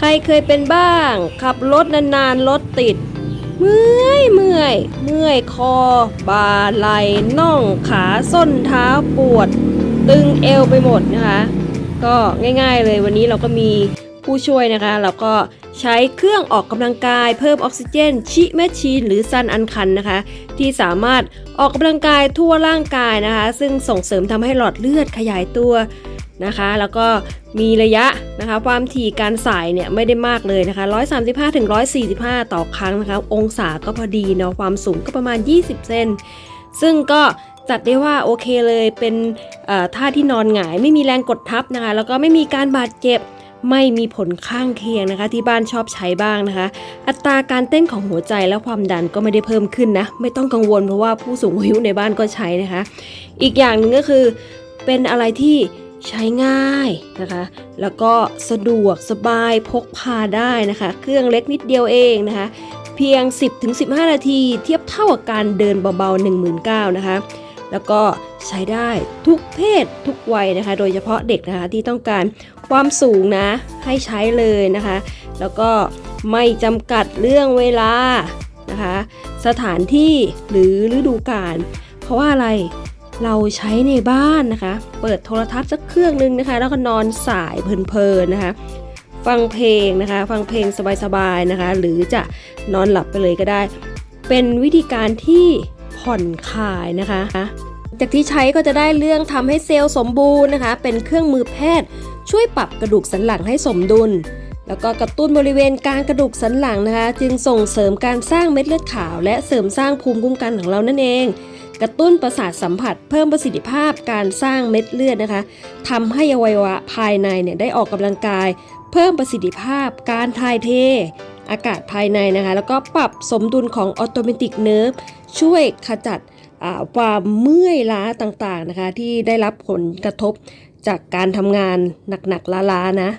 ใครเคยเป็นบ้าง ขับรถนานๆรถติด เมื่อยเมื่อยเมื่อยคอ บ่าไหล่น่องขาส้นเท้าปวด ตึงเอวไปหมดนะคะ ก็ง่ายๆเลยวันนี้เราก็มีผู้ช่วยนะคะ เราก็ใช้เครื่องออกกำลังกายเพิ่มออกซิเจน ชิแมชชีน หรือซันอันคันนะคะ ที่สามารถออกกำลังกายทั่วร่างกายนะคะ ซึ่งส่งเสริมทำให้หลอดเลือดขยายตัว นะคะ แล้วก็มีระยะนะคะ ความถี่การสายเนี่ยไม่ได้มากเลยนะคะ 135ถึง145 ต่อครั้งนะคะ องศาก็พอดีเนาะความสูงก็ประมาณ 20 เซนซึ่งก็จัดได้ว่าโอเคเลยเป็นท่าที่นอนหงายไม่มีแรงกดทับนะคะ แล้วก็ไม่มีการบาดเจ็บไม่มีผลข้างเคียงนะคะ ที่บ้านชอบใช้บ้างนะคะ อัตราการเต้นของหัวใจและความดันก็ไม่ได้เพิ่มขึ้นนะ ไม่ต้องกังวลเพราะว่าผู้สูงอายุในบ้านก็ใช้นะคะ อีกอย่างหนึ่งก็คือเป็นอะไรที่ ใช้ง่ายนะคะ แล้วก็สะดวกสบายพกพาได้นะคะ เครื่องเล็กนิดเดียวเองนะคะ เพียง 10-15 นาทีเทียบเท่ากับการเดินเบาๆ19,000นะคะ แล้วก็ใช้ได้ทุกเพศทุกวัยนะคะ โดยเฉพาะเด็กนะคะที่ต้องการความสูงนะให้ใช้เลยนะคะ แล้วก็ไม่จำกัดเรื่องเวลานะคะ สถานที่หรือฤดูกาลเพราะว่าอะไร เราใช้ในบ้านนะคะ เปิดโทรทัศน์สักเครื่องหนึงนะคะ แล้วก็นอนสายเพลินๆนะคะ ฟังเพลงนะคะ ฟังเพลงสบายๆนะคะ หรือจะนอนหลับไปเลยก็ได้ เป็นวิธีการที่ผ่อนคลายนะคะจากที่ใช้ก็จะได้เรื่องทำให้เซลล์สมบูรณ์นะคะ เป็นเครื่องมือแพทย์ ช่วยปรับกระดูกสันหลังให้สมดุล แล้วก็กระตุ้นบริเวณกลางกระดูกสันหลังนะคะ จึงส่งเสริมการสร้างเม็ดเลือดขาว และเสริมสร้างภูมิคุ้มกันของเรานั่นเอง กระตุ้นประสาทสัมผัส เพิ่มประสิทธิภาพการสร้างเม็ดเลือดนะคะทำให้อวัยวะภายในเนี่ยได้ออกกำลังกาย เพิ่มประสิทธิภาพ การถ่ายเท อากาศภายในนะคะ แล้วก็ปรับสมดุลของออโตเมติกเนิร์ฟช่วยขจัดความเมื่อยล้าต่างๆนะคะ ที่ได้รับผลกระทบจากการทำงานหนักๆล้าๆนะ